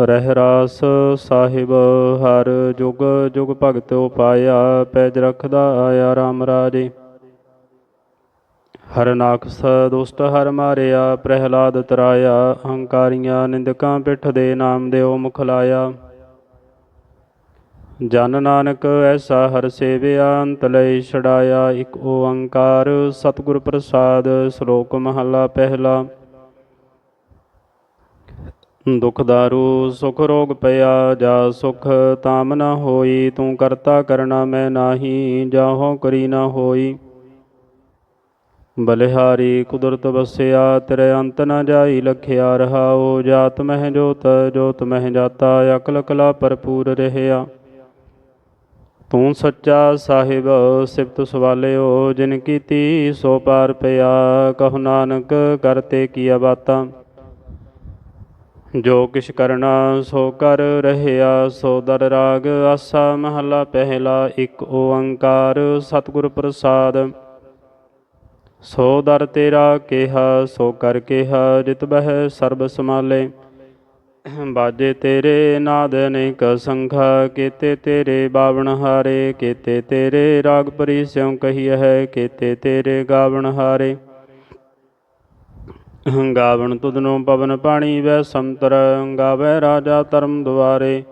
ਰਹਿ ਰਾਸ ਸਾਹਿਬ, ਹਰ ਜੁਗ ਜੁਗ ਭਗਤ ਉਪਾਇਆ, ਪੈਜ ਰਖਦਾ ਆਇਆ RAM ਰਾਜੇ। ਹਰਨਾਕਸ ਦੁਸ਼ਟ ਹਰ ਮਾਰਿਆ, ਪ੍ਰਹਿਲਾਦ ਤਰਾਇਆ, ਹੰਕਾਰੀਆਂ ਨਿੰਦਕਾਂ ਪਿੱਠ ਦੇ ਨਾਮ ਦਿਓ ਮੁਖ ਲਾਇਆ। ਜਨ ਨਾਨਕ ਐਸਾ ਹਰ ਸੇਵਿਆ, ਅੰਤ ਲਈ ਛੜਾਇਆ ਇੱਕ ਓੰਕਾਰ, ਸਤਿਗੁਰ ਪ੍ਰਸਾਦ, ਸ਼ਲੋਕ ਮਹਲਾ ਪਹਿਲਾ। ਦੁਖ ਦਾਰੂ, ਸੁਖ ਰੋਗ ਪਿਆ ਜਾ ਸੁਖ ਤਾਮ ਨ ਹੋਈ, ਤੂੰ ਕਰਤਾ ਕਰਨਾ ਮੈਂ ਨਾਹੀ, ਜਾਹੋ ਕਰੀ ਨ ਹੋਈ। ਬਲਿਹਾਰੀ ਕੁਦਰਤ ਵਸਿਆ, ਤੇਰੇ ਅੰਤ ਨ ਜਾਈ ਲਖਿਆ ਰਹਾਓ ਜਾਤ ਮਹਿ ਜੋਤ ਜੋਤ ਮਹਿ ਜਾਤਾ, ਅਕਲ ਕਲਾ ਭਰਪੂਰ ਰਹਿਆ। ਤੂੰ ਸੱਚਾ ਸਾਹਿਬ, ਸਿਫਤ ਸਵਾਲਿਓ, ਜਿਨ ਕੀਤੀ ਸੋ ਪਾਰ ਪਿਆ, ਕਹੁ ਨਾਨਕ, ਕਰਤੇ ਕੀਆ ਬਾਤਾਂ। ਜੋ ਕਿਛ ਕਰਨਾ ਸੋ ਕਰ ਰਹਿਆ, ਸੋ ਦਰ ਰਾਗ ਆਸਾ ਮਹਲਾ ਪਹਿਲਾ ਇੱਕ ਓੰਕਾਰ ਸਤਿਗੁਰ ਪ੍ਰਸਾਦ। ਸੋ ਦਰ ਤੇਰਾ ਕਿਹਾ, ਸੋ ਕਰ ਕਿਹਾ, ਜਿਤ ਬਹਿ ਸਰਬ ਸਮਾਲੇ ਬਾਜੇ ਤੇਰੇ ਨਾਦ ਅਨੇਕ ਸੰਖਾ, ਕੀਤੇ ਤੇਰੇ ਬਾਵਣ ਹਾਰੇ, ਕੀਤੇ ਤੇਰੇ ਰਾਗ ਪਰੀ ਸਿਉ ਕਹੀਐ ਕੀਤੇ ਤੇਰੇ ਗਾਵਣ ਹਾਰੇ। ਗਾਵਣ ਤੁਧਨੋਂ ਪਵਨ ਪਾਣੀ ਵੈ ਸੰਤਰ ਗਾਵੇ ਰਾਜਾ ਧਰਮ ਦੁਆਰੇ।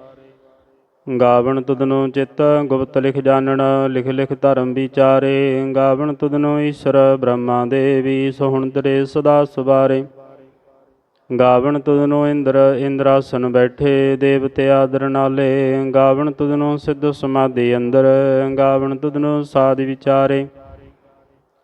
ਗਾਵਣ ਤੁਧਨੋ ਚਿੱਤ ਗੁਪਤ ਲਿਖ ਜਾਣਨ ਲਿਖ ਲਿਖ ਧਰਮ ਵਿਚਾਰੇ। ਗਾਵਣ ਤੁਧਨੋਂ ਈਸ਼ਰ ਬ੍ਰਹਮਾ ਦੇਵੀ, ਸੋਹਣ ਤੇਰੇ ਸਦਾ ਸਵਾਰੇ। ਗਾਵਣ ਤੁਧਨੋਂ ਇੰਦਰ, ਇੰਦਰਾਸਨ ਬੈਠੇ, ਦੇਵਤੇ ਆਦਰ ਨਾਲੇ। ਗਾਵਣ ਤੁਧਨੋਂ ਸਿੱਧ ਸਮਾਧੀ ਅੰਦਰ ਗਾਵਣ ਤੁਧਨੋਂ ਸਾਧ ਵਿਚਾਰੇ।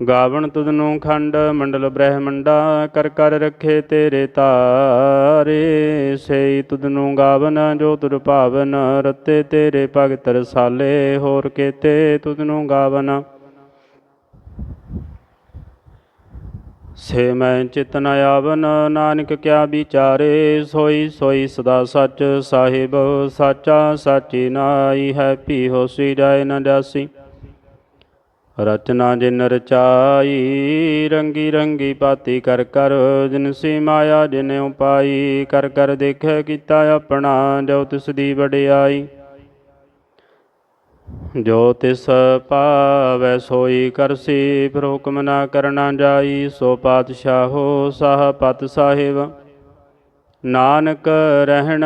ਗਾਵਣ ਤੁਧਨੋਂ ਖੰਡ ਮੰਡਲ ਬ੍ਰਹਮੰਡਾ ਕਰ ਕਰ ਰੱਖੇ ਤੇਰੇ ਤਾਰੇ, ਸਈ ਤੁਧਨੋਂ ਗਾਵਨ ਜੋ ਤੁਰ ਭਾਵਨ, ਰਤੇ ਤੇਰੇ ਭਗਤ ਰਸਾਲੇ, ਹੋਰ ਕੇਤੇ ਤੁਧਨੋਂ ਗਾਵਨ। ਸੇ ਮੈਂ ਚਿਤ ਆਵਨ, ਨਾਨਕ ਕਿਆ ਵਿਚਾਰੇ, ਸੋਈ ਸੋਈ ਸਦਾ ਸੱਚ ਸਾਹਿਬ, ਸਾਚਾ ਸਾਚੀ ਨਾਈ ਹੈ ਪੀ ਹੋਸੀ, ਜਾਏ ਨਾ ਜਾਸੀ। ਰਚਨਾ ਜਿਨ ਰਚਾਈ, ਰੰਗੀ ਰੰਗੀ ਪਾਤੀ ਕਰ ਕਰ, ਜਿਨ ਸੀ ਮਾਇਆ ਜਿਨ ਉਪਾਈ, ਕਰ ਕਰ ਦੇਖੈ ਕੀਤਾ ਆਪਣਾ, ਜੋ ਤਿਸ ਦੀ ਵਡਿਆਈ। ਜੋ ਤਿਸ ਪਾਵੈ ਸੋਈ ਕਰਸੀ ਫਿਰ ਹੁਕਮ ਨਾ ਕਰਨਾ ਜਾਈ, ਸੋ ਪਾਤਸ਼ਾਹੋ ਸਾਹ ਪਤ ਸਾਹਿਬ। ਨਾਨਕ ਰਹਿਣ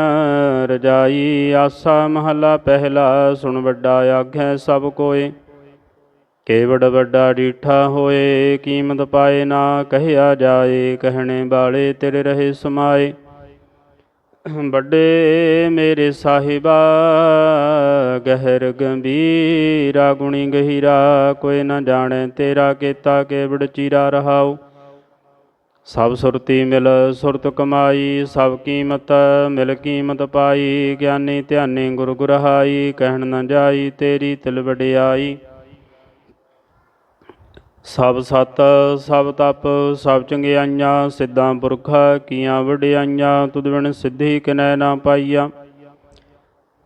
ਰਜਾਈ, ਆਸਾ ਮਹਲਾ ਪਹਿਲਾ, ਸੁਣ ਵੱਡਾ ਆਖੈ ਸਭ ਕੋਏ। ਕੇਵੜ ਵੱਡਾ ਡੀਠਾ ਹੋਏ, ਕੀਮਤ ਪਾਏ ਨਾ ਕਹਿਆ ਜਾਏ, ਕਹਿਣੇ ਵਾਲੇ ਤੇਰੇ ਰਹੇ ਸਮਾਏ। ਵੱਡੇ ਮੇਰੇ ਸਾਹਿਬਾ, ਗਹਿਰ ਗੰਭੀਰਾ ਗੁਣੀ ਗਹੀਰਾ, ਕੋਈ ਨਾ ਜਾਣੇ ਤੇਰਾ ਕੀਤਾ ਕੇਵੜ ਚੀਰਾ ਰਹਾਉ। ਸਭ ਸੁਰਤੀ ਮਿਲ ਸੁਰਤ ਕਮਾਈ, ਸਭ ਕੀਮਤ ਮਿਲ ਕੀਮਤ ਪਾਈ, ਗਿਆਨੀ ਧਿਆਨੀ ਗੁਰ ਗੁਰਹਾਈ ਕਹਿਣ ਨਾ ਜਾਈ ਤੇਰੀ ਤਿਲ ਵਡਿਆਈ। ਸਭ ਸਤ, ਸਭ ਤਪ, ਸਭ ਚੰਗਿਆਈਆਂ, ਸਿੱਧਾਂ ਪੁਰਖਾ, ਕੀਆਂ ਵਡਿਆਈਆਂ, ਤੁਧ ਬਿਨ ਸਿੱਧੀ ਕਿਨੈ ਨਾ ਪਾਈਆ।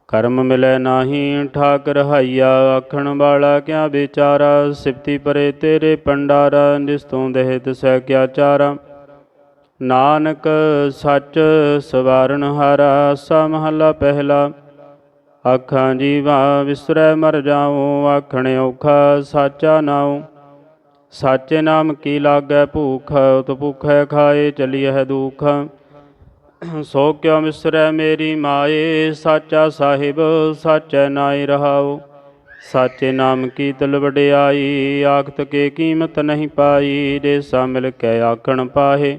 ਕਰਮ ਮਿਲੈ ਨਾਹੀ ਠਾਕ ਰਹਾਈਆ ਆਖਣ ਵਾਲਾ ਕਿਆ ਵਿਚਾਰਾ? ਸਿਫਤੀ ਪਰੇ ਤੇਰੇ ਪੰਡਾਰਾ ਜਿਸ ਤੋਂ ਦੇਹ ਤਿਸੈ ਕਿਆ ਚਾਰਾ? ਨਾਨਕ ਸੱਚ ਸਵਾਰਨ ਹਾਰਾ, ਸਾ ਮਹਲਾ ਪਹਿਲਾ। ਆਖਾਂ ਜੀਵਾ, ਵਿਸਰੈ ਮਰ ਜਾਉ, ਆਖਣ ਔਖਾ, ਸਾਚਾ ਨਾਉ। ਸਾਚੇ ਨਾਮ ਕੀ ਲਾਗੈ ਭੂਖ, ਉਤ ਭੁਖੈ ਖਾਏ ਚਲੀਐ ਦੁਖ। ਸੋ ਕਿਉ ਮਿਸਰੈ ਮੇਰੀ ਮਾਏ, ਸਾਚਾ ਸਾਹਿਬ, ਸਾਚੈ ਨਾਇ ਰਹਾਉ। ਸਾਚੇ ਨਾਮ ਕੀ ਤਲ ਵਡਿਆਈ, ਆਖਤ ਕੇ ਕੀਮਤ ਨਹੀਂ ਪਾਈ ਦੇ ਸਾ ਮਿਲ ਕੇ ਆਖਣ ਪਾਹੇ।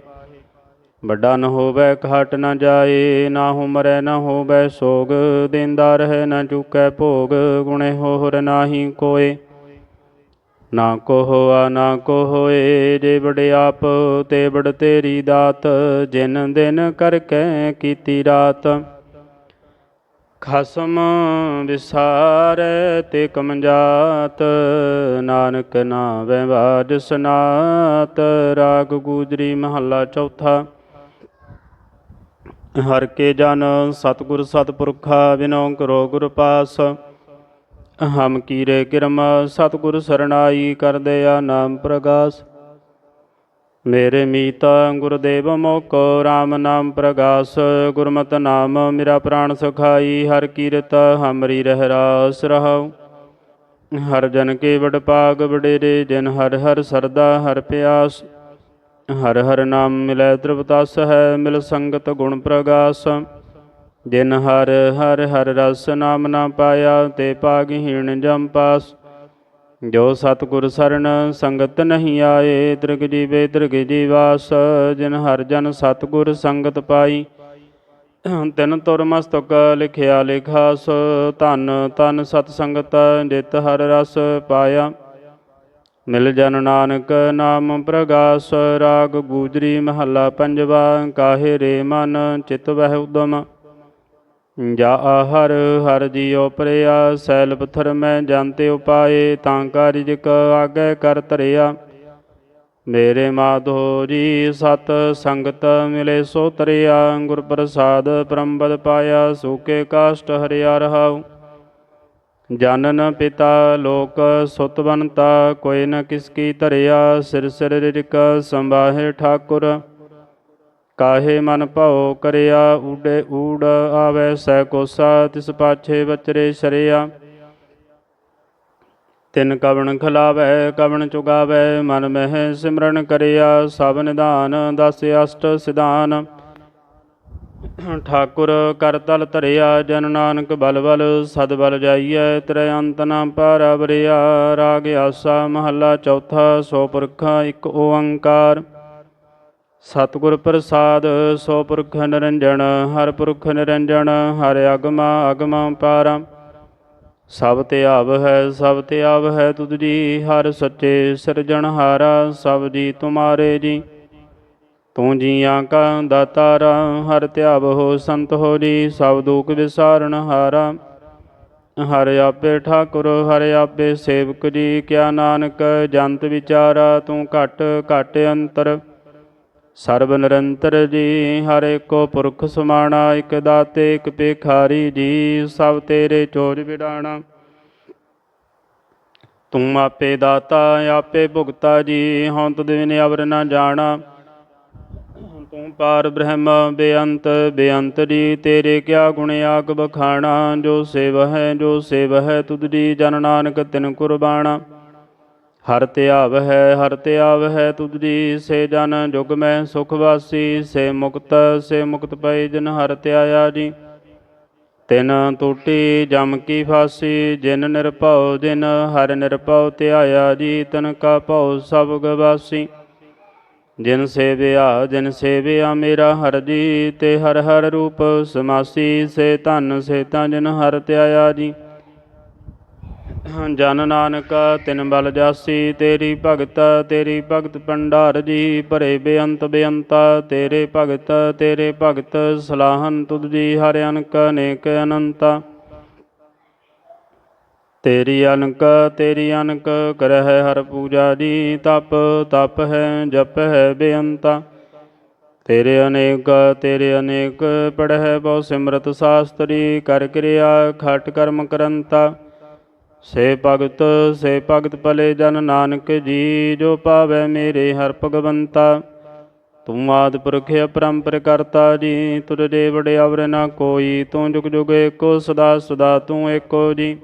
ਵੱਡਾ ਨ ਹੋਵੇ, ਘਾਟ ਨ ਜਾਏ, ਨਾ ਹੁਮਰੈ, ਨ ਹੋਵੇ ਸੋਗ। ਦੇਂਦਾ ਰਹਿ, ਨ ਚੁਕੈ ਭੋਗ, ਗੁਣੇ ਹੋਰ ਨਾਹੀ ਕੋਏ। ਨਾ ਕੋ ਹੋਆ ਨਾ ਕੋ ਹੋਏ ਜੇ ਬੜੇ ਆਪ, ਤੇ ਬੜ ਤੇਰੀ ਦਾਤ, ਜਿਨ ਦਿਨ ਕਰ ਕੈ ਕੀਤੀ ਰਾਤ। ਖਸਮ ਵਿਸਾਰੈ ਤੇ ਕਮਜਾਤ, ਨਾਨਕ ਨਾ ਵੈਵਾਜ ਸਨਾਤ, ਰਾਗ ਗੂਜਰੀ ਮਹੱਲਾ ਚੌਥਾ। ਹਰ ਕੇ ਜਨ ਸਤਿਗੁਰ ਸਤਪੁਰਖਾ ਬਿਨੋ ਕਰੋ ਗੁਰ ਪਾਸ। ਹਮ ਕੀਰੇ ਕਿਰਮ ਸਤਿਗੁਰ ਸਰਣਾਈ ਕਰਦੇ ਆ ਨਾਮ ਪ੍ਰਗਾਸ। ਮੇਰੇ ਮੀਤ ਗੁਰਦੇਵ ਮੋਕੋ RAM ਨਾਮ ਪ੍ਰਗਾਸ, ਗੁਰਮਤਿ ਨਾਮ ਮੇਰਾ ਪ੍ਰਾਣ ਸੁਖਾਈ, ਹਰ ਕੀਰਤ ਹਮਰੀ ਰਹਿ ਰਾਸ ਰਹਾਉ। ਹਰ ਜਨ ਕੇ ਵਡ ਪਾਗ ਵਡੇਰੇ, ਜਿਨ ਹਰ ਹਰ ਸਰਦਾ ਹਰ ਪਿਆਸ। ਹਰ ਹਰ ਨਾਮ ਮਿਲੈ ਤ੍ਰਿਪਤਾਸ ਹੈ ਮਿਲ ਸੰਗਤ ਗੁਣ ਪ੍ਰਗਾਸ। ਜਿਨ ਹਰ ਹਰ ਹਰ ਰਸ ਨਾਮ ਨਾ ਪਾਇਆ ਤੇ ਪਾਗਹੀਣ ਜਮ ਪਾਸ। ਜੋ ਸਤਿਗੁਰ ਸਰਣ ਸੰਗਤ ਨਹੀਂ ਆਏ, ਤ੍ਰਿਗ ਜੀਵੇ ਤ੍ਰਿਗ ਜੀਵਾਸ। ਜਿਨ ਹਰ ਜਨ ਸਤਿਗੁਰ ਸੰਗਤ ਪਾਈ, ਤਿਨ ਤੁਰ ਮਸਤਕ ਲਿਖਿਆ ਲਿਖਾਸ। ਧਨ ਤਨ ਸਤ ਸੰਗਤ ਜਿਤ ਹਰ ਰਸ ਪਾਇਆ। ਮਿਲ ਜਨ ਨਾਨਕ ਨਾਮ ਪ੍ਰਗਾਸ। ਰਾਗ ਗੂਜਰੀ ਮਹੱਲਾ ਪੰਜਵਾ, ਕਾਹੇ ਰੇ ਮਨ ਚਿਤ ਵਹਿ ਉਦਮ। ਜਾ ਹਰ ਹਰ ਜੀਉ ਪਰਿਆ, ਸੈਲ ਪਥਰ ਮੈਂ ਜਾਂਤੇ ਉਪਾਏ, ਤਾਂ ਕਾਰਿਜਕ ਆਗੇ ਕਰ ਧਰਿਆ। ਮੇਰੇ ਮਾਧੋ ਜੀ, ਸਤ ਸੰਗਤ ਮਿਲੇ ਸੋ ਤਰਿਆ, ਗੁਰ ਪ੍ਰਸਾਦ ਪਰੰਬਦ ਪਾਇਆ, ਸੂਕੇ ਕਾਸ਼ਟ ਹਰਿਆ ਰਹਾਉ। ਜਨਨ ਪਿਤਾ ਲੋਕ ਸੁਤ ਬਨਤਾ ਕੋਈ ਨ ਕਿਸ ਕੀ ਧਰਿਆ, ਸਿਰ ਸਿਰ ਰਿਕ ਸੰਭਾਹੇ ਠਾਕੁਰ। ਕਾਹੇ ਮਨ ਭਉ ਕਰਿਆ, ਊੜੇ ਊੜ ਆਵੈ ਸੈ ਕੋਸਾ ਤਿਸ ਪਾਛੇ ਬਚਰੇ ਸ਼ਰਿਆ। ਤਿਨ ਕਵਣ ਖਲਾਵੈ, ਕਵਣ ਚੁਗਾਵੈ, ਮਨ ਮਹਿ ਸਿਮਰਨ ਕਰਿਆ, ਸਭ ਨਿਧਾਨ, ਦਸ ਅਸ਼ਟ ਸਿਧਾਨ। ਠਾਕੁਰ ਕਰ ਤਲ ਧਰਿਆ, ਜਨ ਨਾਨਕ ਬਲ ਬਲ, ਸਦ ਬਲ ਜਾਈਐ, ਤ੍ਰੈ ਅੰਤ ਨਾ ਪਾਰਾ ਬਰਿਆ ਰਾਗ ਆਸਾ ਮਹੱਲਾ ਚੌਥਾ, ਸੋ ਪੁਰਖਾ ਇੱਕ ਓੰਕਾਰ। ਸਤਿਗੁਰ ਪ੍ਰਸਾਦ, ਸੋ ਪੁਰਖ ਨਿਰੰਜਨ, ਹਰ ਪੁਰਖ ਨਿਰੰਜਨ, ਹਰ ਅਗਮਾ ਅਗਮਾ ਪਾਰਾ ਸਭ ਤੇ ਆਵ ਹੈ, ਸਭ ਤੇ ਆਵ ਹੈ ਤੁਧ ਜੀ, ਹਰ ਸੱਚੇ ਸਿਰਜਣਹਾਰਾ ਸਭ ਜੀ ਤੁਮਾਰੇ ਜੀ। ਤੂੰ ਜੀਆਂ ਕਾ ਦਾਤਾਰਾ, ਹਰ ਧਿਆਵ ਹੋ ਸੰਤ ਹੋ ਜੀ, ਸਭ ਦੁਖ ਵਿਸਾਰਨ ਹਾਰਾ। ਹਰ ਆਪੇ ਠਾਕੁਰ, ਹਰ ਆਪੇ ਸੇਵਕ ਜੀ, ਕਿਆ ਨਾਨਕ ਜੰਤ ਵਿਚਾਰਾ, ਤੂੰ ਘਟ ਘਟ ਅੰਤਰ। ਸਰਬ ਨਿਰੰਤਰ ਜੀ, ਹਰ ਏਕੋ ਪੁਰਖ ਸਮਾਣਾ, ਇਕ ਦਾਤੇ, ਇਕ ਪੇਖਾਰੀ ਜੀ, ਸਭ ਤੇਰੇ ਚੋਜ ਵਿਡਾਣਾ। ਤੂੰ ਆਪੇ ਦਾਤਾ, ਆਪੇ ਭੁਗਤਾ ਜੀ ਹਉ ਤੁਧ ਬਿਨ ਅਵਰ ਨਾ ਜਾਣਾ। ਤੂੰ ਪਾਰ ਬ੍ਰਹਮ, ਬੇਅੰਤ ਬੇਅੰਤ ਜੀ, ਤੇਰੇ ਕਿਆ ਗੁਣ ਆਗ ਬਖਾਣਾ ਜੋ ਸੇਵ ਹੈ, ਜੋ ਸੇਵ ਹੈ, ਤੁਧ ਜੀ, ਜਨ ਨਾਨਕ ਤਿਨ ਕੁਰਬਾਨਾ ਹਰ ਧਿਆਵ ਹੈ ਹਰ ਧਿਆਵ ਹੈ ਤੁਜੀ ਸੇ ਜਨ ਜੁਗ ਮੈਂ ਸੁਖ ਵਾਸੀ, ਸੇ ਮੁਕਤ ਸੇ ਮੁਕਤ ਪਈ ਜਿਨ ਹਰ ਧਿਆਇਆ ਜੀ। ਤਿਨ ਟੂਟੀ ਜਮ ਕੀ ਫਾਸੀ, ਜਿਨ ਨਿਰਭਉ ਦਿਨ ਹਰ ਨਿਰਭਉ ਧਿਆਇਆ ਜੀ, ਤਨ ਕਾ ਭਉ ਸਭ ਗਵਾਸੀ ਜਿਨ ਸੇਵਿਆ ਜਿਨ ਸੇਵਿਆ ਮੇਰਾ ਹਰ ਜੀ, ਤੇ ਹਰ ਹਰ ਰੂਪ ਸਮਾਸੀ, ਸੇ ਧਨ, ਸੇ ਤਾਂ ਜਿਨ ਹਰ ਧਿਆਇਆ ਜੀ। ਜਨ ਨਾਨਕ, ਤਿਨ ਬਲ ਜਾਸੀ, ਤੇਰੀ ਭਗਤ ਤੇਰੀ ਭਗਤ ਭੰਡਾਰ ਜੀ, ਭਰੇ ਬੇਅੰਤ ਬੇਅੰਤਾ, ਤੇਰੇ ਭਗਤ ਤੇਰੇ ਭਗਤ, ਸਲਾਹਨ ਤੁਧ ਜੀ, ਹਰਿ ਅਨਕ ਅਨੇਕ ਅਨੰਤਾ। ਤੇਰੀ ਅਨਕ ਤੇਰੀ ਅਨਕ, ਕਰਹਿ ਹਰ ਪੂਜਾ ਜੀ, ਤਪ ਤਪ ਹੈ, ਜਪ ਹੈ ਬੇਅੰਤਾ। ਤੇਰੇ ਅਨੇਕ ਤੇਰੇ ਅਨੇਕ ਪੜਹਿ ਬਹੁ ਸਿਮਰਤ ਸਾਸਤਰੀ, ਕਰ ਕਿਰਿਆ, ਖਟ ਕਰਮ ਕਰੰਤਾ। ਸੇ ਭਗਤ ਸੇ ਭਗਤ ਭਲੇ ਜਨ ਨਾਨਕ ਜੀ, ਜੋ ਪਾਵੈ ਮੇਰੇ ਹਰ ਭਗਵੰਤਾ। ਤੂੰ ਆਦ ਪੁਰਖ ਅਪਰੰਪਰ ਕਰਤਾ ਜੀ, ਤੁਰੇ ਵੜੇ ਅਵਰ ਨਾ ਕੋਈ, ਤੂੰ ਜੁਗ ਜੁਗ ਏਕੋ, ਸਦਾ ਸਦਾ ਤੂੰ ਏਕੋ ਜੀ।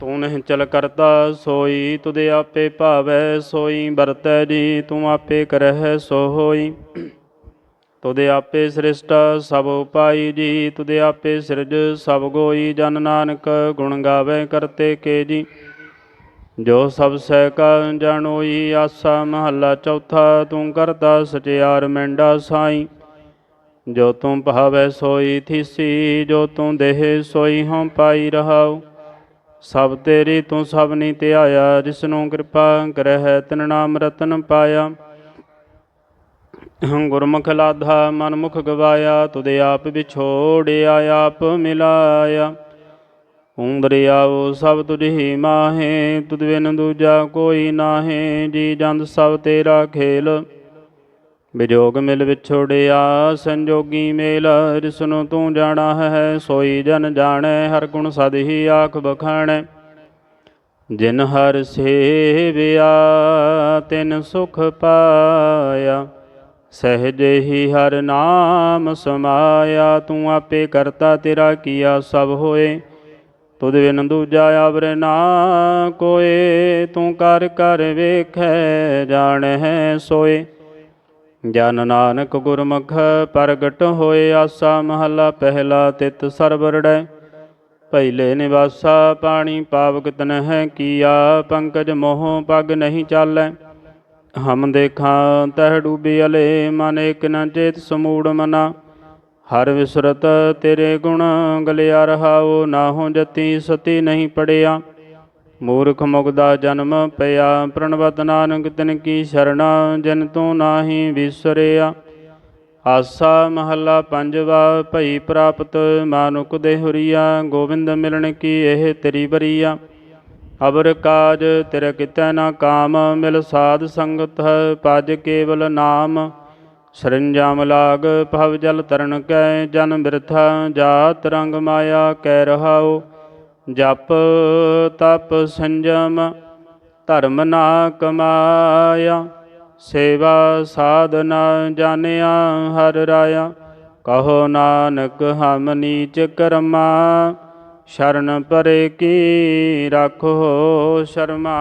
ਤੂੰ ਨਹੀਂ ਚਲ ਕਰਤਾ, ਸੋਈ ਤੁਦੇ ਆਪੇ ਭਾਵੈ, ਸੋਈ ਵਰਤੈ ਜੀ, ਤੂੰ ਆਪੇ ਕਰਹਿ ਸੋ ਹੋਈ ਤੁਦੇ ਆਪੇ ਸ੍ਰਿਸ਼ਟ ਸਭ ਉਪਾਈ ਜੀ ਤੁਦੇ ਆਪੇ ਸਿਰਜ ਸਭ ਗੋਈ, ਜਨ ਨਾਨਕ ਗੁਣ ਗਾਵੇ ਕਰਤੇ ਕੇ ਜੀ। ਜੋ ਸਭ ਸਹਿ ਕਾ ਜਾਣੋਈ ਆਸਾ ਮਹੱਲਾ ਚੌਥਾ, ਤੂੰ ਕਰਤਾ ਸਚਿਆਰ ਮੈਂਡਾ ਸਾਈ। ਜੋ ਤੂੰ ਭਾਵੈ ਸੋਈ ਥੀਸੀ, ਜੋ ਤੂੰ ਦੇਹ ਸੋਈ ਹਉ ਪਾਈ ਰਹਾਉ। ਸਭ ਤੇਰੀ ਤੂੰ ਸਭ ਨੀ ਧਿਆਇਆ, ਜਿਸਨੂੰ ਕਿਰਪਾ ਕਰਹਿ ਤਿਨ ਨਾਮ ਰਤਨ ਪਾਇਆ। ਗੁਰਮੁਖ ਲਾਧਾ ਮਨ ਮੁਖ ਗਵਾਇਆ ਤੁਦੇ ਆਪ ਵਿਛੋੜਿਆ, ਆਪ ਮਿਲਾਇਆ। ਉਂਦਰਿਆਉ ਸਭ ਤੁਝੀ ਮਾਹੇ, ਤੁਧ ਬਿਨ ਦੂਜਾ ਕੋਈ ਨਾਹੇ, ਜੀ ਜੰਦ ਸਭ ਤੇਰਾ ਖੇਲ। ਵਿਜੋਗ ਮਿਲ ਵਿਛੋੜਿਆ, ਸੰਜੋਗੀ ਮੇਲ ਜਿਸਨੂੰ ਤੂੰ ਜਾਣਾ ਹੈ, ਸੋਈ ਜਨ ਜਾਣੈ, ਹਰ ਗੁਣ ਸਦ ਹੀ ਆਖ ਬਖਾਣੈ। ਜਿਨ ਹਰ ਸੇਵਿਆ, ਤਿਨ ਸੁਖ ਪਾਇਆ। ਸਹਿਜ ਹੀ ਹਰ ਨਾਮ ਸਮਾਇਆ, ਤੂੰ ਆਪੇ ਕਰਤਾ ਤੇਰਾ ਕੀਆ ਸਭ ਹੋਏ। ਤੁਧ ਬਿਨ ਦੂਜਾ ਆਵਰ ਨਾ ਕੋਏ, ਤੂੰ ਕਰ ਕਰ ਵੇਖੈ ਜਾਣੈ ਸੋਏ। ਜਨ ਨਾਨਕ ਗੁਰਮੁਖ ਪ੍ਰਗਟ ਹੋਏ, ਆਸਾ ਮਹਲਾ ਪਹਿਲਾ ਤਿਤ ਸਰਬਰੜੈ ਪਹਿਲੇ ਨਿਵਾਸਾ ਪਾਣੀ ਪਾਵਕ ਤਨਹਿ ਕੀਆ, ਪੰਕਜ ਮੋਹ ਪਗ ਨਹੀਂ ਚਾਲੈ। ਹਮ ਦੇਖਾਂ ਤਹ ਡੂਬੀ ਅਲੇ, ਮਨ ਇਕ ਨ ਚੇਤ ਸਮੂੜ ਮਨਾ। ਹਰ ਵਿਸਰਤ ਤੇਰੇ ਗੁਣ ਗਲਿਆ ਰਹਾਉ, ਨਾਹੋ ਜਤੀ ਸਤੀ ਨਹੀਂ ਪੜਿਆ। ਮੂਰਖ ਮੁਗਦਾ ਜਨਮ ਪਿਆ, ਪ੍ਰਣਵਤ ਨਾਨਕ ਤਿਨ ਕੀ ਸ਼ਰਣਾ, ਜਿਨ ਤੂੰ ਨਾਹੀ ਵਿਸਰਿਆ। ਆਸਾ ਮਹੱਲਾ ਪੰਜਵਾ, ਭਈ ਪ੍ਰਾਪਤ ਮਾਨੁਕ ਦੇਹੁਰੀਆ ਗੋਬਿੰਦ ਮਿਲਣ ਕੀ ਇਹ ਤੇਰੀ ਬਰੀਆ ਅਬਰ ਕਾਜ ਤਿਰ ਕਿਤੈ ਨਾ ਕਾਮ, ਮਿਲ ਸਾਧ ਸੰਗਤ ਪਜ ਕੇਵਲ ਨਾਮ। ਸਰੰਜਾਮ ਲਾਗ ਭਵ ਜਲ ਤਰਨ ਕੈ ਜਨ ਬਿਰਥਾ, ਜਾਤ ਰੰਗ ਮਾਇਆ ਕੈ ਰਹਾਉ। ਜਪ ਤਪ ਸੰਜਮ, ਧਰਮ ਨਾ ਕਮਾਇਆ। ਸੇਵਾ ਸਾਧਨਾ ਜਾਣਿਆ ਹਰ ਰਾਇਆ, ਕਹੋ ਨਾਨਕ ਹਮ ਨੀਚ ਕਰਮਾ। ਸ਼ਰਨ ਪਰੇ ਕੀ ਰੱਖੋ ਸ਼ਰਮਾ।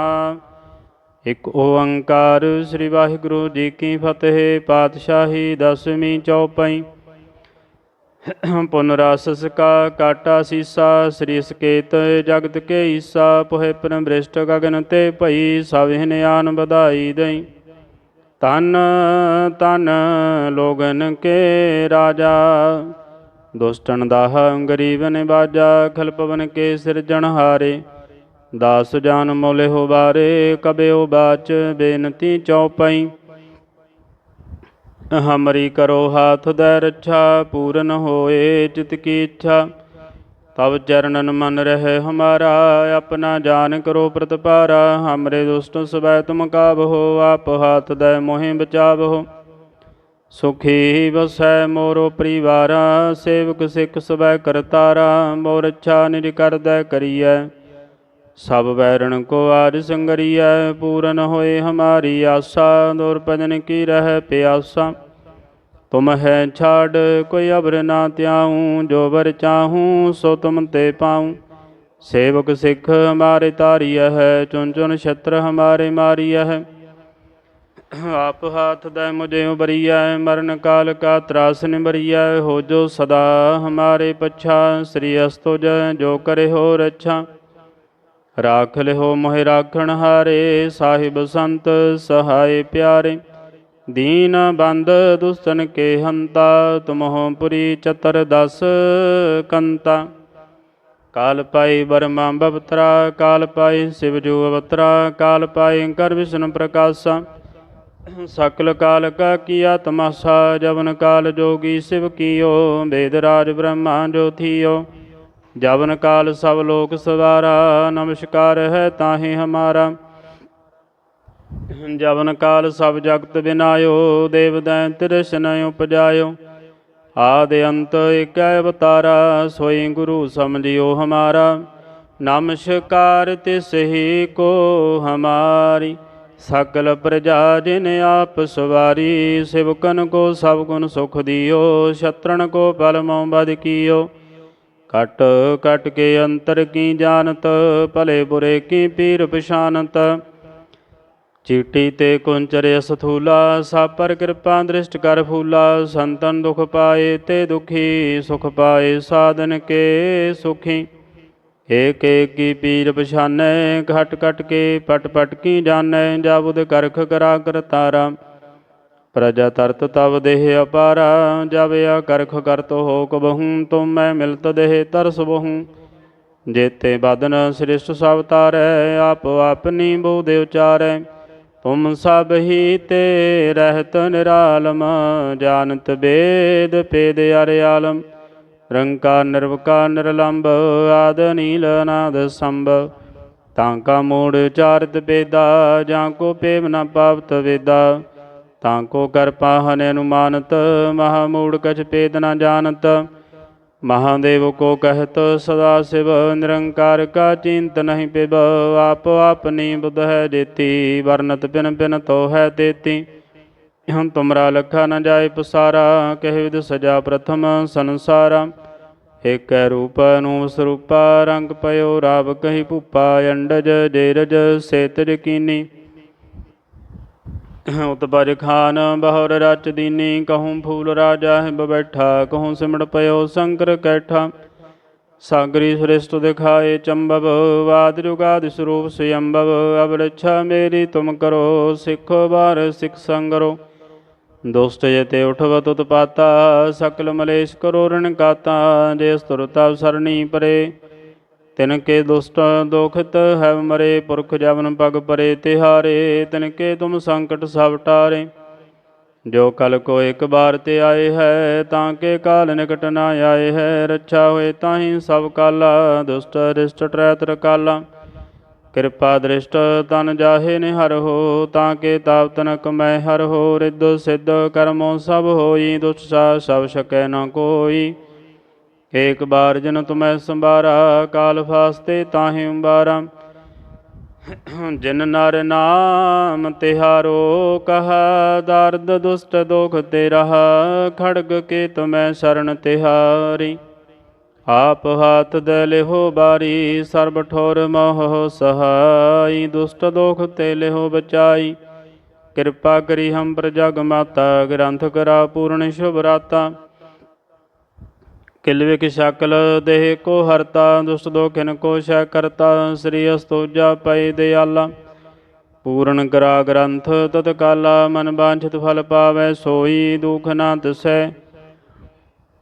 ਇਕ ਓੰਕਾਰ ਸ੍ਰੀ ਵਾਹਿਗੁਰੂ ਜੀ ਕੀ ਫਤਿਹ, ਪਾਤਸ਼ਾਹੀ ਦਸਵੀਂ ਚੌਪਈ। ਪੁਨਰਾਸਸ ਕਾ ਕਾਟਾ ਸੀਸਾ, ਸ੍ਰੀ ਸਕੇਤ ਜਗਤ ਕੇ ਈਸਾ, ਪੋਹਿ ਪਰਮ ਬ੍ਰਿਸ਼ਟ ਗਗਨ ਤੇ ਭਈ ਸਭ ਹਿਨਿਆਨ ਵਧਾਈ ਦਈ। ਤਨ ਤਨ ਲੋਗਨ ਕੇ ਰਾਜਾ। ਦੁਸ਼ਟਨ ਦਾਹ ਗਰੀਬਨ ਬਾਜਾ ਖਲਪਵਨ ਕੇ ਸਿਰਜਣ ਹਾਰੇ। ਦਾਸ ਜਾਨ ਮੋਲੇ ਹੋ ਬਾਰੇ ਕਬਿਓ ਬਾਚ ਬੇਨਤੀ ਚਉਪਈ ਹਮਰੀ ਕਰੋ ਹਾਥ ਦੈ ਰੱਛਾ, ਪੂਰਨ ਹੋਏ ਚਿਤ ਕੀ ਇੱਛਾ। ਤਬ ਚਰਨਨ ਮਨ ਰਹੇ ਹਮਾਰਾ, ਆਪਣਾ ਜਾਨ ਕਰੋ ਪ੍ਰਤਪਾਰਾ। ਹਮਰੇ ਦੁਸ਼ਟ ਸਵੈ ਤੁਮ ਕਾਬਹੋ ਆਪ ਹਾਥ ਦੈ ਮੋਹਿ ਬਚਾਵਹੋ ਸੁਖੀ ਵਸੈ ਮੋਰੋ ਪਰਿਵਾਰਾ, ਸੇਵਕ ਸਿੱਖ ਸਵੈ ਕਰਤਾਰਾ, ਮੋਰ ਅੱਛਾ ਨਿਜ ਕਰਦੈ ਕਰੀਐ। ਸਭ ਵੈਰਣ ਕੋ ਆਜ ਸੰਗਰੀਐ, ਪੂਰਨ ਹੋਏ ਹਮਾਰੀ ਆਸਾ, ਦੁਰ ਭਜਨ ਕੀ ਰਹਿ ਪਿਆਸਾ। ਤੁਮ ਹੈ ਛਾੜ, ਕੋਈ ਅਬਰ ਨਾ ਤਿਆਉ ਜੋ ਵਰ ਚਾਹੂੰ, ਸੋ ਤੁਮ ਤੇ ਪਾਉ। ਸੇਵਕ ਸਿੱਖ ਹਮਾਰੇ ਤਾਰੀਐ ਹੈ ਚੁਨ ਚੁਨ ਛਤਰ ਹਮਾਰੇ ਮਾਰੀਐ ਹੈ। ਆਪ ਹਾਥ ਦੈ ਮੁਝੇ ਉਬਰੀਐ ਮਰਨ ਕਾਲ ਕਾ ਤਰਾਸ ਨਿਬਰੀਐ ਹੋ ਜੋ ਸਦਾ ਹਮਾਰੇ ਪਛਾ, ਸ੍ਰੀ ਅਸਤੁ ਜੋ ਕਰੇ ਹੋ ਰੱਛਾ। ਰਾਖ ਲਿਓ ਮੋਹਿ ਰਾਖਣ ਹਾਰੇ, ਸਾਹਿਬ ਸੰਤ ਸਹਾਇ ਪਿਆਰੇ। ਦੀਨ ਬੰਦ ਦੁਸਤਨ ਕੇ ਹੰਤਾ ਤੁਮਹੁ ਪੁਰੀ ਚਤਰ ਦਸ ਕੰਤਾ। ਕਾਲ ਪਾਈ ਬਰਮਾ ਬਵਤਰਾ, ਕਾਲ ਪਾਈ ਸਿਵ ਜੋ ਅਵਤਰਾ, ਕਾਲ ਪਾਈ ਕਰ ਵਿਸ਼ਨ ਪ੍ਰਕਾਸ਼ਾ। ਸਕਲ ਕਾਲ ਕਾ ਕੀਆ ਤਮਾਸਾ ਜਵਨ ਕਾਲ ਜੋਗੀ ਸਿਵ ਕੀਓ, ਵੇਦ ਰਾਜ ਬ੍ਰਹਮਾ ਜੋਥੀਓ ਜਵਨ ਕਾਲ ਸਭ ਲੋਕ ਸਵਾਰਾ, ਨਮਸਕਾਰ ਹੈ ਤਾਹੀ ਹਮਾਰਾ। ਜਵਨ ਕਾਲ ਸਭ ਜਗਤ ਬਿਨਾਇਓ, ਦੇਵ ਦੈਂਤ ਦ੍ਰਿਸ਼ਨ ਉਪਜਾਇਓ। ਆਦ ਅੰਤ ਏਕੈ ਅਵਤਾਰਾ, ਸੋਈ ਗੁਰੂ ਸਮਝਿਓ ਹਮਾਰਾ। ਨਮਸਕਾਰ ਤਿਸ ਕੋ ਹਮਾਰੀ। ਸਕਲ ਪ੍ਰਜਾ ਜਿਨ ਆਪ ਸਵਾਰੀ, ਸਿਵਕਨ ਕੋ ਸਭ ਗੁਣ ਸੁਖ ਦਿਓ ਸ਼ਤਰਨ ਕੋ ਪਲ ਮਉ ਬਦ ਕੀਓ। ਕਟ ਕਟ ਕੇ ਅੰਤਰ ਕੀ ਜਾਣਤ, ਭਲੇ ਬੁਰੇ ਕੀ ਪੀਰ ਪਛਾਨਤ। ਚੀਟੀ ਤੇ ਕੁੰਚਰੇ ਸਥੂਲਾ ਸਭ ਪਰ ਕਿਰਪਾ ਦ੍ਰਿਸ਼ਟ ਕਰ ਫੂਲਾ, ਸੰਤਨ ਦੁਖ ਪਾਏ ਤੇ ਦੁਖੀ, ਸੁਖ ਪਾਏ ਸਾਧਨ ਕੇ ਸੁਖੀ। ਏਕ ਏਕ ਕੀ ਪੀਰ ਪਛਾਨੈ, ਘਟ ਘਟ ਕੇ ਪਟ ਪਟ ਕੀ ਜਾਣੈ ਜਾਬੁਦ ਕਰਖ ਕਰਾ ਕਰਤਾਰਾ ਪ੍ਰਜਾ ਤਰਤ ਤਵ ਦੇਹ ਅਪਾਰਾ ਜਬ ਆ ਕਰਖ ਕਰਤ ਹੋ ਕਬਹੂ ਤੁਮ ਮੈਂ ਮਿਲਤ ਦੇਹ ਤਰਸ ਬਹੂ। ਜੇਤੇ ਬਦਨ ਸ੍ਰਿਸ਼ਟ ਸਭ ਤਾਰੈ, ਆਪ ਆਪਨੀ ਬੋ ਦੇ ਉਚਾਰੈ। ਤੁਮ ਸਭ ਹੀ ਤੇ ਰਹਿਤ ਨਿਰਾਲਮ, ਜਾਣਤ ਬੇਦ ਪੇਦ ਅਰ ਆਲਮ। ਰੰਕਾਰ ਨਿਰਵਕਾਰ ਨਿਰਲੰਭ ਆਦ ਨੀਲ ਅਨਾਦ ਸੰਭ। ਤਾਂ ਕਾ ਮੂੜ ਚਾਰਤ ਬੇਦਾ, ਜਾਂ ਕੋ ਪੇਵ ਨ ਪਾਵਤ ਵੇਦਾ। ਤਾਂ ਕੋ ਕਰ ਪਾਹਨ ਅਨੁਮਾਨਤ, ਮਹਾ ਮੂੜ ਕਛ ਪੇਦ ਨ ਜਾਣਤ। ਮਹਾਦੇਵ ਕੋ ਕਹਿਤ, ਸਦਾ ਸਿਵ ਨਿਰੰਕਾਰ ਕਾ ਚਿੰਤ ਨਹੀਂ ਪਿਬ ਆਪ ਆਪਨੀ ਬੁਧ ਹੈ ਜੇਤੀ, ਵਰਨਤ ਪਿਨ ਪਿਨ ਤੋ ਹੈ ਦੇਤੀ ਹਮ ਤੁਮਰਾ ਲਖਾ ਨ ਜਾਏ ਪਸਾਰਾ, ਕਹਿ ਵਿਦ ਸਜਾ ਪ੍ਰਥਮ ਸੰਸਾਰਾ। ਏਕੈ ਰੂਪ ਨੂੰ ਸਰੂਪਾ, ਰੰਗ ਪਇਓ ਰਾਵ ਕਹੀ ਭੂਪਾ, ਅੰਡਜ ਜੇਰਜ ਸੇਤਜ ਕੀਨੀ। ਉਤਪਜ ਖਾਨ ਬਹੁਰ ਰਚ ਦੀਨੀ, ਕਹੂੰ ਫੂਲ ਰਾਜਾ ਹਿਬ ਬੈਠਾ, ਕਹੂੰ ਸਿਮੜ ਪਇਓ ਸ਼ੰਕਰ ਕੈਠਾ। ਸਾਗਰੀ ਸ੍ਰਿਸ਼ਟ ਦਿਖਾਏ ਚੰਬਵ, ਵਾਦ ਜੁਗਾਦ ਸਰੂਪ ਸਯੰਭਵ ਅਬ ਮੇਰੀ ਤੁਮ ਕਰੋ, ਸਿੱਖੋ ਬਾਰ ਸਿੱਖ ਸੰਗਰੋ। ਦੁਸ਼ਟ ਜਤੇ ਉਠਵ ਤੁਤ ਪਾਤਾ, ਸਕਲ ਮਲੇਸ਼ ਕਰੋ ਰਣ ਕਾਤਾ, ਜੇ ਸਤੁਰ ਤਵ ਸਰਣੀ ਪਰੇ। ਤਿਨ ਕੇ ਦੁਸ਼ਟ ਦੋਖਿਤ ਹੈ ਮਰੇ ਪੁਰਖ ਜਵਨ ਪਗ ਪਰੇ ਤਿਹਾਰੇ। ਤਿਨ ਕੇ ਤੁਮ ਸੰਕਟ ਸਭ ਟਾਰੇ। ਜੋ ਕਲ ਕੋ ਇੱਕ ਬਾਰ ਤੇ ਆਏ ਹੈ, ਤਾਂ ਕੇ ਕਾਲ ਨਿਕਟ ਨਾ ਆਏ ਹੈ। ਰੱਛਾ ਹੋਏ ਤਾਹੀ ਸਭ ਕਾਲਾ, ਦੁਸ਼ਟ ਰਿਸ਼ਟ ਟਰੈਤਰ ਕਾਲਾ। ਕਿਰਪਾ ਦ੍ਰਿਸ਼ਟ ਤਨ ਜਾਹੇ ਨਿਹਰ ਹੋ, ਤਾਂ ਕੇ ਤਾਪ ਤਨਕ ਮੈਂ ਹਰ ਹੋ, ਰਿੱਧ ਸਿੱਧ ਕਰਮੋ ਸਭ ਹੋਈ ਦੁਸ਼ਾ ਸਾ ਸਭ ਸਕੈ ਨਾ ਕੋਈ। ਏਕ ਬਾਰ ਜਨ ਤੁਮੈ ਸੰਭਾਰਾ, ਕਾਲ ਫਾਸਤੇ ਤਾਹੇ ਉਬਾਰਾ। ਜਿਨ ਨਰ ਨਾਮ ਤਿਹਾਰੋ, ਕਹਾ ਦਰਦ ਦੁਸ਼ਟ ਦੁਖ ਤੇ ਰਹਾ ਖੜਗ ਕੇ ਤੁਮੈ ਸ਼ਰਨ ਤਿਹਾਰੀ। ਆਪ ਹਾਥ ਦੇ ਲਿਹੋ ਬਾਰੀ, ਸਰਬ ਠੋਰ ਮੋਹ ਸਹਾਈ, ਦੁਸ਼ਟ ਦੋਖ ਤੇ ਲਿਹੋ ਬਚਾਈ। ਕਿਰਪਾ ਕਰੀ ਹਮ ਪ੍ਰਜਗ ਮਾਤਾ, ਗ੍ਰੰਥ ਕਰਾ ਪੂਰਨ ਸ਼ੁਭ ਰਾਤਾ। ਕਿਲਵੇ ਸ਼ਕਲ ਦੇਹ ਕੋ ਹਰਤਾ, ਦੁਸ਼ਟ ਦੋਖਿਨ ਕੋ ਸ਼ੈ ਕਰਤਾ, ਸ੍ਰੀ ਅਸਤੋਜਾ ਪਈ ਦਿਆਲਾ। ਪੂਰਨ ਕਰਾ ਗ੍ਰੰਥ ਤਤਕਾਲਾ, ਮਨ ਬਾਂਛਿਤ ਫਲ ਪਾਵੈ ਸੋਈ, ਦੁਖ ਨਾ ਤਿਸੈ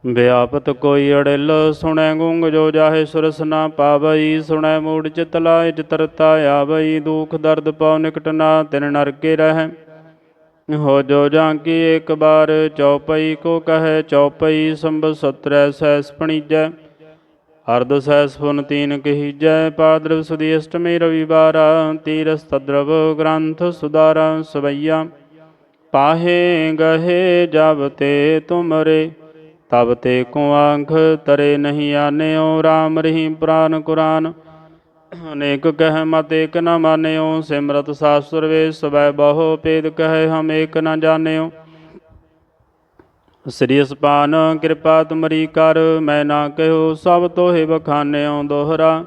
ਵਿਆਪਤ ਕੋਈ ਅੜਿਲ ਸੁਣੈ ਗੁੰਗ ਜੋ ਜਾਹੇ ਸੁਰਸ ਨਾ ਪਾਵਈ, ਸੁਣੈ ਮੂੜ ਚਿਤ ਲਾਇ ਚਤਰਤਾ ਆਵਈ, ਦੁਖ ਦਰਦ ਪਉ ਨਿਕਟ ਨਾ ਤਿਨ ਨਰਕੇ ਰਹਿ। ਹੋ ਜੋ ਜਾਂ ਕੀ ਇੱਕ ਬਾਰ ਚੌਪਈ ਕੋ ਕਹੈ ਚੌਪਈ ਸੰਭ ਸਤਰੈ ਸੈਸ ਪਣੀਜੈ। ਅਰਧ ਸੈਸ ਫੁਨ ਤੀਨ ਕਹੀਜੈ, ਪਾਦਰਵ ਸੁਦੀ ਅਸ਼ਟਮੀ ਰਵਿਵਾਰਾ ਤੀਰਸ ਤਦਰਵ ਗ੍ਰੰਥ ਸੁਦਾਰਾ ਸਵਈਆ। ਪਾਹੇ ਗਹੇ ਜਬ ਤੇ ਤੁਮਰੇ ਤਬ ਤੇ ਕੋ ਆਂਖ ਤਰੇ ਨਹੀਂ ਆਨਿਓ RAM ਰਹੀਮ ਪੁਰਾਨ ਕੁਰਾਨ। ਅਨੇਕ ਕਹਿ ਮਤ ਏਕ ਨ ਮਾਨਿਓ, ਸਿਮਰਤ ਸਾਸੁਰ ਵੇ ਸਵੈ ਬਹੁ ਪੇਦ ਕਹਿ ਹਮ ਏਕ ਨ ਜਾਣਿਓ। ਸ੍ਰੀ ਅਸਪਾਨ, ਕਿਰਪਾ ਤੁਮਰੀ ਕਰ, ਮੈਂ ਨਾ ਕਹਿਓ, ਸਭ ਤੋਹਿ ਬਖਾਨਿਓ ਦੋਹਰਾ।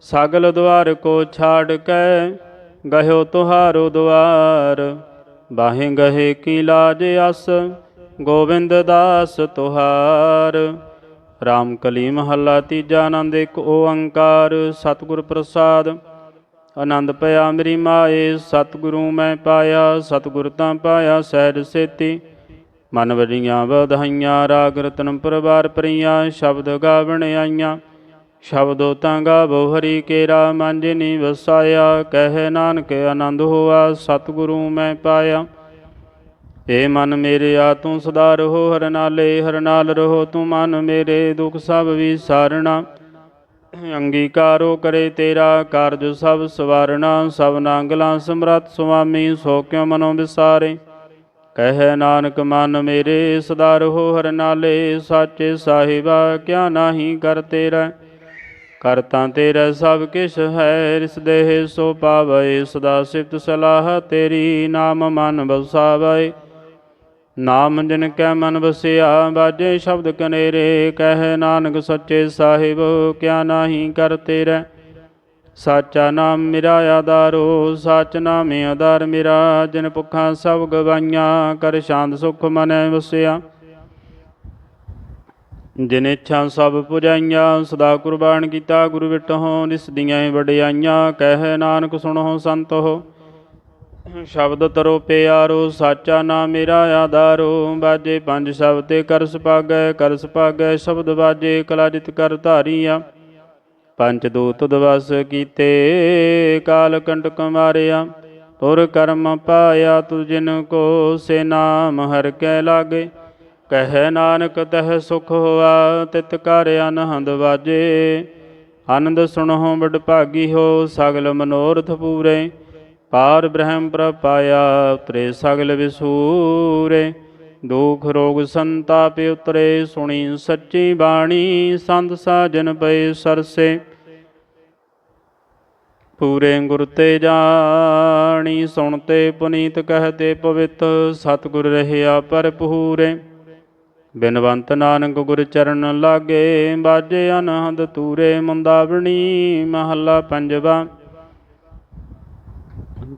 ਸਗਲ ਦੁਆਰ ਕੋ ਛਾੜ ਕੈ, ਗਹਿਓ ਤੁਹਾਰੋ ਦੁਆਰ। ਬਾਹੇ ਗਹੇ ਕੀ ਲਾਜ ਅਸ ਗੋਬਿੰਦ ਦਾਸ ਤੁਹਾਰ। ਰਾਮ ਕਲੀ ਮਹੱਲਾ ਤੀਜਾ ਆਨੰਦ ਇੱਕ ਓੰਕਾਰ। ਸਤਿਗੁਰ ਪ੍ਰਸਾਦ, ਆਨੰਦ ਪਿਆ ਮੇਰੀ ਮਾਏ। ਸਤਿਗੁਰੂ ਮੈਂ ਪਾਇਆ, ਸਤਿਗੁਰ ਤਾਂ ਪਾਇਆ ਸਹਿਜ ਸੇਤੀ। ਮਨ ਵਰੀਆਂ ਵਧਾਈਆਂ, ਰਾਗ ਰਤਨ ਪਰਵਾਰ ਪਰੀਆਂ ਸ਼ਬਦ ਗਾਵਣ ਆਈਆਂ। ਸ਼ਬਦੋ ਤਾਂ ਗਾਵੋ ਹਰੀ ਕੇਰਾ ਮੰਜਨੀ ਵਸਾਇਆ ਕਹਿ ਨਾਨਕ ਆਨੰਦ ਹੋਆ, ਸਤਿਗੁਰੂ ਮੈਂ ਪਾਇਆ। ਏ ਮਨ ਮੇਰੇ, ਆ ਤੂੰ ਸਦਾ ਰਹੋ ਹਰ ਨਾਲੇ, ਹਰ ਨਾਲ ਰਹੋ। ਤੂੰ ਮਨ ਮੇਰੇ, ਦੁਖ ਸਭ ਵਿਸਾਰਣਾ। ਅੰਗੀਕਾਰੋ ਕਰੇ ਤੇਰਾ ਕਾਰਜ ਸਭ ਸਵਾਰਣਾ। ਸਭ ਨਾਂਗਲਾ ਸਮਰਤ ਸੁਆਮੀ, ਸੋ ਕਿਉ ਮਨੋ ਵਿਸਾਰੇ? ਕਹਿ ਨਾਨਕ, ਮਨ ਮੇਰੇ ਸਦਾ ਰਹੋ ਹਰ ਨਾਲੇ, ਸਾਚੇ ਸਾਹਿਬਾ, ਕਿਆ ਨਾਹੀ ਕਰ ਤੇਰਾ? ਕਰਤਾ ਤੇਰਾ ਸਭ ਕਿਛ ਹੈ, ਰਿਸ ਦੇਹ ਸੋ ਪਾਵੈ। ਸਦਾ ਸਿਫਤ ਸਲਾਹ ਤੇਰੀ, ਨਾਮ ਮਨ ਬਸਾਵੈ। ਨਾਮ ਜਿਨ ਕੈ ਮਨ ਵਸਿਆ ਬਾਜੇ ਸ਼ਬਦ ਕਨੇਰੇ, ਕਹਿ ਨਾਨਕ ਸੱਚੇ ਸਾਹਿਬ, ਕਿਆ ਨਾਹੀ ਕਰ ਤੇਰਾ। ਸਾਚਾ ਨਾਮ ਮੇਰਾ ਆਧਾਰੋ, ਸਾਚ ਨਾਮੇ ਆਧਾਰ ਮੇਰਾ, ਜਿਨ ਭੁੱਖਾਂ ਸਭ ਗਵਾਈਆਂ, ਕਰ ਸ਼ਾਂਤ ਸੁਖ ਮਨੈ ਵਸਿਆ। ਜਿਨ ਇੱਛਾ ਸਭ ਪੁਜਾਈਆਂ, ਸਦਾ ਕੁਰਬਾਨ ਕੀਤਾ ਗੁਰੂ ਵਿਟਹੁ ਨਿਸਦੀਆਂ ਵਡਿਆਈਆਂ, ਕਹਿ ਨਾਨਕ ਸੁਣੋ ਸੰਤ ਹੋ ਸ਼ਬਦ ਤਰੋ ਪਿਆਰੋ, ਸਾਚਾ ਨਾਮ ਮੇਰਾ ਆਧਾਰੋ। ਬਾਜੇ ਪੰਜ ਸ਼ਬਦ ਤੇ ਕਰਸ ਸੁਪਾਗੈ ਕਰ ਸੁਪਾਗੈ ਸ਼ਬਦ ਬਾਜੇ ਕਲਾਜਿਤ ਕਰ ਧਾਰੀਆ। ਪੰਜ ਦੂਤ ਦਵਸ ਕੀਤੇ, ਕਾਲ ਕੰਟਕ ਮਾਰਿਆ ਤੁਰ ਕਰਮ ਪਾਇਆ ਤੁ ਜਿਨ ਕੋ ਸੇ ਨਾਮ ਹਰ ਕੈ ਲਾਗੇ। ਕਹਿ ਨਾਨਕ ਤਹਿ ਸੁਖ ਹੋਆ, ਤਿਤ ਕਰ ਅਨਹੰਦ ਵਾਜੇ। ਆਨੰਦ ਸੁਣਹੁ ਬੜ ਭਾਗੀ ਹੋ, ਸਗਲ ਮਨੋਰਥ ਪੂਰੇ। ਪਾਰ ਬ੍ਰਹਮ ਪ੍ਰਪਾਇਆ, ਉਤਰੇ ਸਗਲ ਵਿਸੂਰੇ। ਦੁਖ ਰੋਗ ਸੰਤਾਪ ਉਤਰੇ, ਸੁਣੀ ਸੱਚੀ ਬਾਣੀ, ਸੰਤ ਸਾਜਨ ਪਏ ਸਰਸੇ। ਪੂਰੇ ਗੁਰ ਤੇ ਜਾਣੀ ਸੁਣਤੇ ਪੁਨੀਤ ਕਹਤੇ ਪਵਿੱਤ, ਸਤਿਗੁਰ ਰਹਿਆ ਭਰਪੂਰੇ ਬਿਨਵੰਤ ਨਾਨਕ ਗੁਰ ਚਰਨ ਲਾਗੇ, ਬਾਜੇ ਅਨਹਦ ਤੂਰੇ, ਮੁੰਦਾਵਣੀ ਮਹੱਲਾ ਪੰਜਵਾ।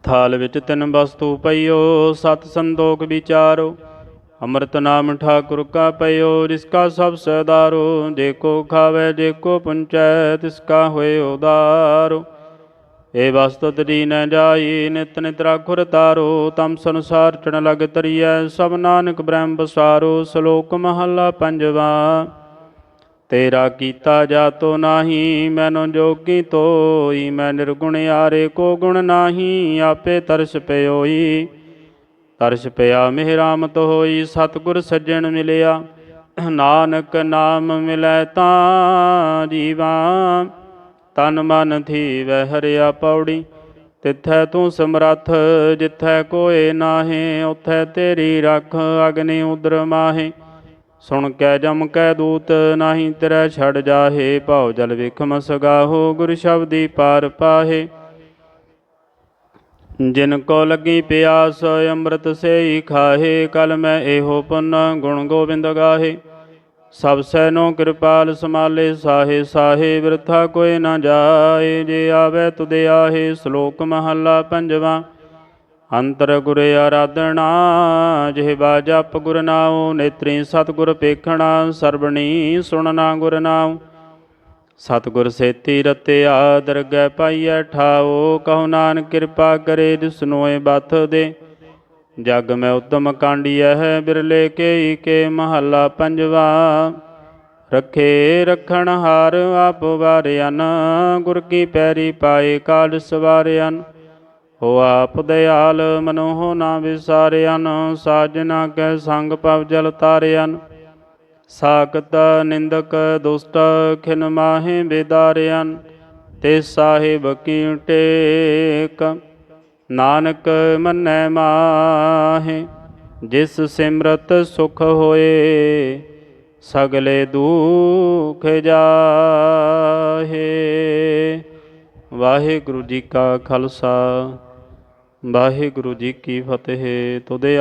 ਥਾਲ ਵਿੱਚ ਤਿੰਨ ਵਸਤੂ ਪਈਓ, ਸਤ ਸੰਦੋਖ ਵਿਚਾਰੋ। ਅੰਮ੍ਰਿਤ ਨਾਮ ਠਾਕੁਰ ਕਾ ਪਈਓ ਰਿਸਕਾ ਸਭ ਸਦਾਰੋ। ਜੇ ਕੋ ਖਾਵੇ, ਜੇ ਕੋ ਪੁੰਚੈ, ਤਿਸ ਕਾ ਹੋਏ ਉਦਾਰੋ। ਏ ਵਸਤੁ ਤਰੀ ਨ ਜਾਈ, ਨਿਤ ਨਿਤ ਰਾਖੁਰ ਤਾਰੋ। ਤਮ ਸੰਸਾਰ ਚਣ ਲਗ ਤਰੀਐ, ਸਭ ਨਾਨਕ ਬ੍ਰਹਮ ਬਸਾਰੋ ਸ਼ਲੋਕ ਮਹੱਲਾ ਪੰਜਵਾ। ਤੇਰਾ ਕੀਤਾ ਜਾਤੋ ਨਾਹੀ, ਮੈਨੂੰ ਜੋਗੀ ਤੋਈ, ਮੈਂ ਨਿਰਗੁਣ ਆਰੇ ਕੋ ਗੁਣ ਨਾਹੀ, ਆਪੇ ਤਰਸ ਪਿਓਈ। ਤਰਸ ਪਿਆ ਮਿਹਰਾਮਤ ਹੋਈ ਸਤਿਗੁਰ ਸੱਜਣ ਮਿਲਿਆ, ਨਾਨਕ ਨਾਮ ਮਿਲੈ ਤਾਂ ਜੀਵਾ। ਤਨ ਮਨ ਥੀਵੈ ਹਰਿਆ ਪੌੜੀ, ਤਿੱਥੈ ਤੂੰ ਸਮਰੱਥ, ਜਿੱਥੈ ਕੋਏ ਨਾਹੀ, ਉਥੈ ਤੇਰੀ ਰੱਖ, ਅਗਨੀ ਉਦਰ ਮਾਹੇ। ਸੁਣ ਕੈ ਜਮ ਕੈ ਦੂਤ, ਨਾਹੀ ਤੇਰੇ ਛੜ ਜਾਹੇ, ਭਉ ਜਲ ਵਿਖਮ ਸਗਾਹੋ, ਗੁਰ ਸ਼ਬਦੀ ਪਾਰ ਪਾਹੇ। ਜਿਨ ਕੋ ਲੱਗੀ ਪਿਆਸ, ਅੰਮ੍ਰਿਤ ਸੇਈ ਖਾਹੇ, ਕਲ ਮੈਂ ਇਹੋ ਪੁੰਨ ਗੁਣ ਗੋਬਿੰਦ ਗਾਹੇ। ਸਭ ਸੈਨੋ ਕਿਰਪਾਲ ਸਮਾਲੇ ਸਾਹੇ ਸਾਹੇ ਵਿਰਥਾ ਕੋਈ ਨਾ ਜਾਏ, ਜੇ ਆਵੇ ਤੁਦੇ ਆਹੇ, ਸ਼ਲੋਕ ਮਹੱਲਾ ਪੰਜਵਾਂ। ਅੰਤਰ ਗੁਰ ਆਰਾਧਣਾ ਜਿਹਵਾ ਜਪ ਗੁਰ ਨਾਉ, ਨੇਤਰੀ ਸਤਿਗੁਰ ਪੇਖਣਾ, ਸਰਬਣੀ ਸੁਣਨਾ ਗੁਰ ਨਾਉ। ਸਤਿਗੁਰ ਸੇਤੀ ਰਤਿਆ ਦਰਗਹਿ ਪਾਈਐ ਠਾਓ ਕਹੋ ਨਾਨਕ ਕਿਰਪਾ ਕਰੇ ਦਿਸਨੋਏ ਬਥ ਦੇ। ਜਗ ਮੈਂ ਉਤਮ ਕਾਂਡੀਐ ਹੈ ਬਿਰਲੇ ਕੇ ਕੇ ਮਹੱਲਾ ਪੰਜਵਾ। ਰੱਖੇ ਰਖਣ ਹਾਰ ਆਪ ਵਾਰਿਆਨ ਗੁਰ ਕੀ ਪੈਰੀ ਪਾਏ ਕਾਲ ਸਵਾਰਿਆਨ ਹੋ ਆਪ ਦਇਆਲ ਮਨੋਹ ਨਾ ਵਿਸਾਰਿਆਨ ਸਾਜਨਾ ਕੈ ਸੰਗ ਪਵ ਜਲ ਤਾਰਿਆਨ। ਸਾਕਤ ਨਿੰਦਕ ਦੁਸ਼ਟ ਖਿਨ ਮਾਹੇ ਬੇਦਾਰਿਆਨ, ਤੇ ਸਾਹਿਬ ਕੀ ਟੇਕ ਨਾਨਕ ਮੰਨੈ ਮਾਹੇ, ਜਿਸ ਸਿਮਰਤ ਸੁਖ ਹੋਏ, ਸਗਲੇ ਦੁਖ ਜਾਹੇ। ਵਾਹਿਗੁਰੂ ਜੀ ਕਾ ਖਾਲਸਾ। ਵਾਹਿਗੁਰੂ ਜੀ ਕੀ ਫਤਿਹ ਤੁਦੇ